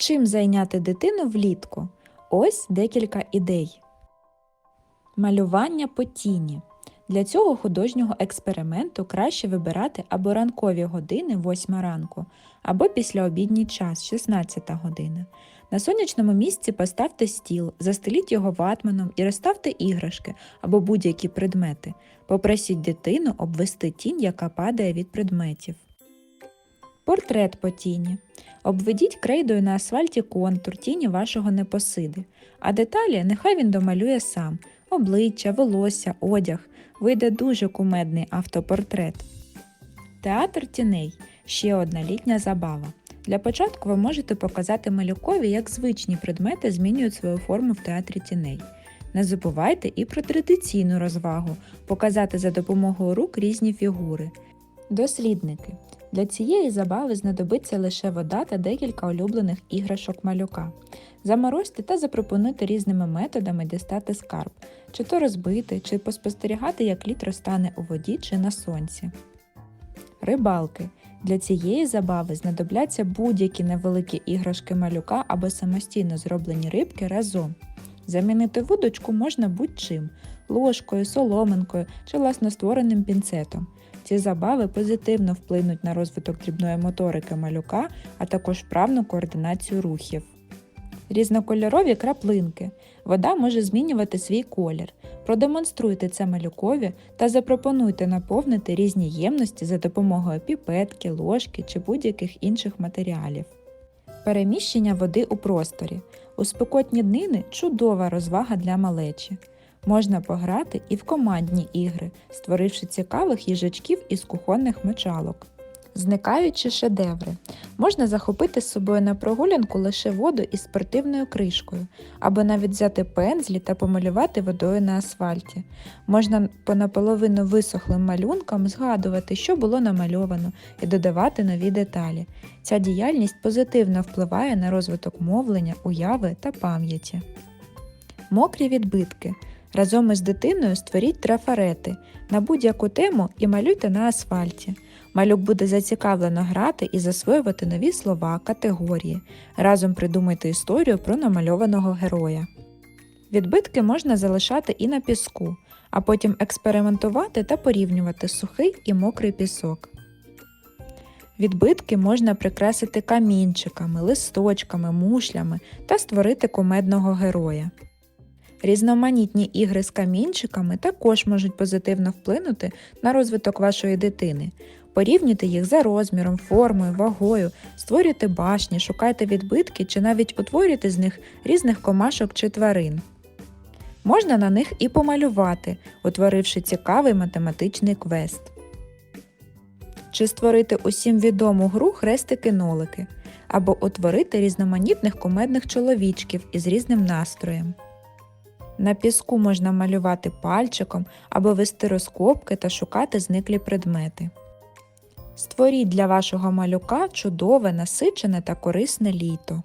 Чим зайняти дитину влітку? Ось декілька ідей. Малювання по тіні. Для цього художнього експерименту краще вибирати або ранкові години 8 ранку, або післяобідній час 16 година. На сонячному місці поставте стіл, застеліть його ватманом і розставте іграшки або будь-які предмети. Попросіть дитину обвести тінь, яка падає від предметів. Портрет по тіні. Обведіть крейдою на асфальті контур тіні вашого непосиди, а деталі нехай він домалює сам обличчя, волосся, одяг. Вийде дуже кумедний автопортрет. Театр тіней ще одна літня забава. Для початку ви можете показати малюкові, як звичні предмети змінюють свою форму в театрі тіней. Не забувайте і про традиційну розвагу показати за допомогою рук різні фігури. Дослідники. Для цієї забави знадобиться лише вода та декілька улюблених іграшок малюка. Заморозьте та запропонуйте різними методами дістати скарб, чи то розбити, чи поспостерігати, як лід розтане у воді чи на сонці. Рибалки. Для цієї забави знадобляться будь-які невеликі іграшки малюка або самостійно зроблені рибки разом. Замінити вудочку можна будь-чим ложкою, соломинкою чи власноствореним пінцетом. Ці забави позитивно вплинуть на розвиток дрібної моторики малюка, а також вправну координацію рухів. Різнокольорові краплинки. Вода може змінювати свій колір. Продемонструйте це малюкові та запропонуйте наповнити різні ємності за допомогою піпетки, ложки чи будь-яких інших матеріалів. Переміщення води у просторі. У спекотні днини чудова розвага для малечі. Можна пограти і в командні ігри, створивши цікавих їжачків із кухонних мочалок. Зникаючі шедеври. Можна захопити з собою на прогулянку лише воду із спортивною кришкою, або навіть взяти пензлі та помалювати водою на асфальті. Можна по наполовину висохлим малюнкам згадувати, що було намальовано, і додавати нові деталі. Ця діяльність позитивно впливає на розвиток мовлення, уяви та пам'яті. Мокрі відбитки. Разом із дитиною створіть трафарети на будь-яку тему і малюйте на асфальті. Малюк буде зацікавлено грати і засвоювати нові слова, категорії. Разом придумайте історію про намальованого героя. Відбитки можна залишати і на піску, а потім експериментувати та порівнювати сухий і мокрий пісок. Відбитки можна прикрасити камінчиками, листочками, мушлями та створити кумедного героя. Різноманітні ігри з камінчиками також можуть позитивно вплинути на розвиток вашої дитини. Порівнюйте їх за розміром, формою, вагою, створюйте башні, шукайте відбитки чи навіть утворюйте з них різних комашок чи тварин. Можна на них і помалювати, утворивши цікавий математичний квест. Чи створити усім відому гру хрестики-нолики, або утворити різноманітних кумедних чоловічків із різним настроєм. На піску можна малювати пальчиком або вести розкопки та шукати зниклі предмети. Створіть для вашого малюка чудове, насичене та корисне літо.